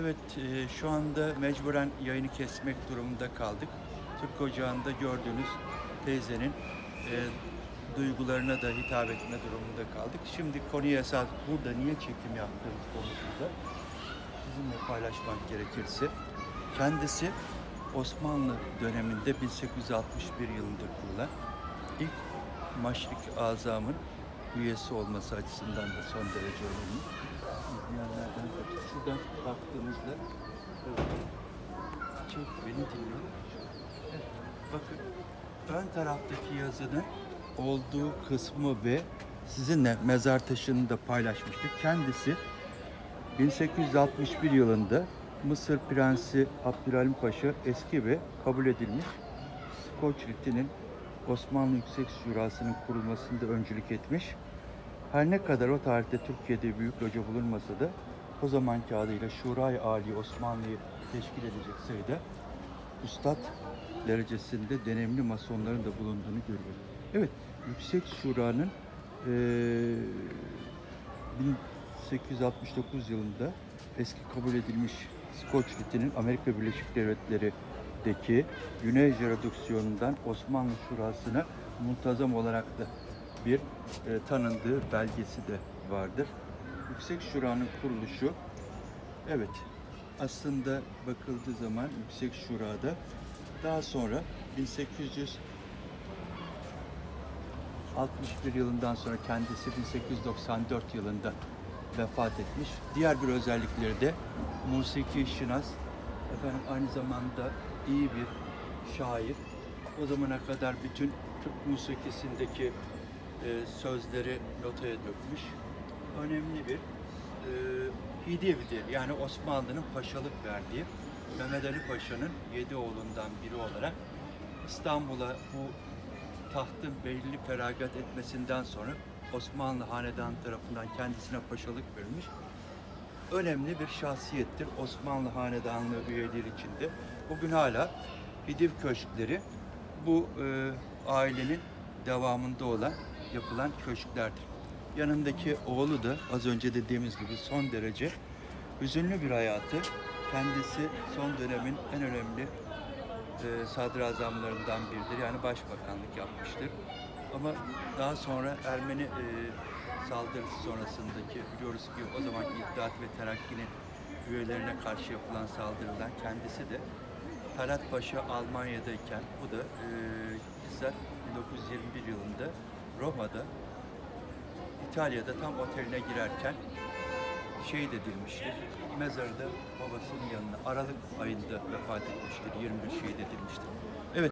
Evet, e, şu anda mecburen yayını kesmek durumunda kaldık. Türk Ocağı'nda gördüğünüz teyzenin e, duygularına da hitap etme durumunda kaldık. Şimdi konuya esas burada niye çekim yaptığımız konusunda sizinle paylaşmak gerekirse kendisi Osmanlı döneminde 1861 yılında kurulan ilk Maşrik Azam'ın üyesi olması açısından da son derece önemli. İzleyenlerden şuradan baktığımızda evet, çok beni. Evet, bakın ön taraftaki yazının olduğu kısmı ve sizinle mezar taşını da paylaşmıştık. Kendisi 1861 yılında Mısır Prensi Abdülhalim Paşa eski ve kabul edilmiş Skoç Riti'nin Osmanlı Yüksek Şurası'nın kurulmasında öncülük etmiş. Her ne kadar o tarihte Türkiye'de büyük loca bulunmasa da o zamanki adıyla Şurayı Ali Osmanlı'yı teşkil edecek sayıda üstad derecesinde deneyimli masonların da bulunduğunu görüyoruz. Evet, Yüksek Şura'nın eee 1869 yılında eski kabul edilmiş Skoç Riti'nin Amerika Birleşik Devletleri'deki Güney Jerodüksiyonundan Osmanlı Şurası'na muntazam olarak da bir e, tanındığı belgesi de vardır. Yüksek Şura'nın kuruluşu evet aslında bakıldığı zaman Yüksek Şura'da daha sonra 1800 61 yılından sonra kendisi 1894 yılında vefat etmiş. Diğer bir özellikleri de musiki şinas, efendim aynı zamanda iyi bir şair. O zamana kadar bütün Türk musikisindeki e, sözleri notaya dökmüş. Önemli bir e, Hidiyevidir. Yani Osmanlı'nın paşalık verdiği Mehmet Ali Paşa'nın yedi oğlundan biri olarak İstanbul'a bu tahtın belli feragat etmesinden sonra Osmanlı Hanedan tarafından kendisine paşalık verilmiş. Önemli bir şahsiyettir Osmanlı Hanedanlığı üyeleri içinde. Bugün hala Hidiv köşkleri bu e, ailenin devamında olan yapılan köşklerdir. Yanındaki oğlu da az önce dediğimiz gibi son derece hüzünlü bir hayatı. Kendisi son dönemin en önemli e, sadrazamlarından biridir. Yani başbakanlık yapmıştır. Ama daha sonra Ermeni e, saldırısı sonrasındaki biliyoruz ki o zamanki İttihat ve Terakki'nin üyelerine karşı yapılan saldırıdan kendisi de Talat Paşa Almanya'dayken bu da e, bizzat 1921 yılında Roma'da İtalya'da tam oteline girerken şehit edilmiştir. Mezarı da babasının yanına Aralık ayında vefat etmiştir. 21 şehit edilmiştir. Evet.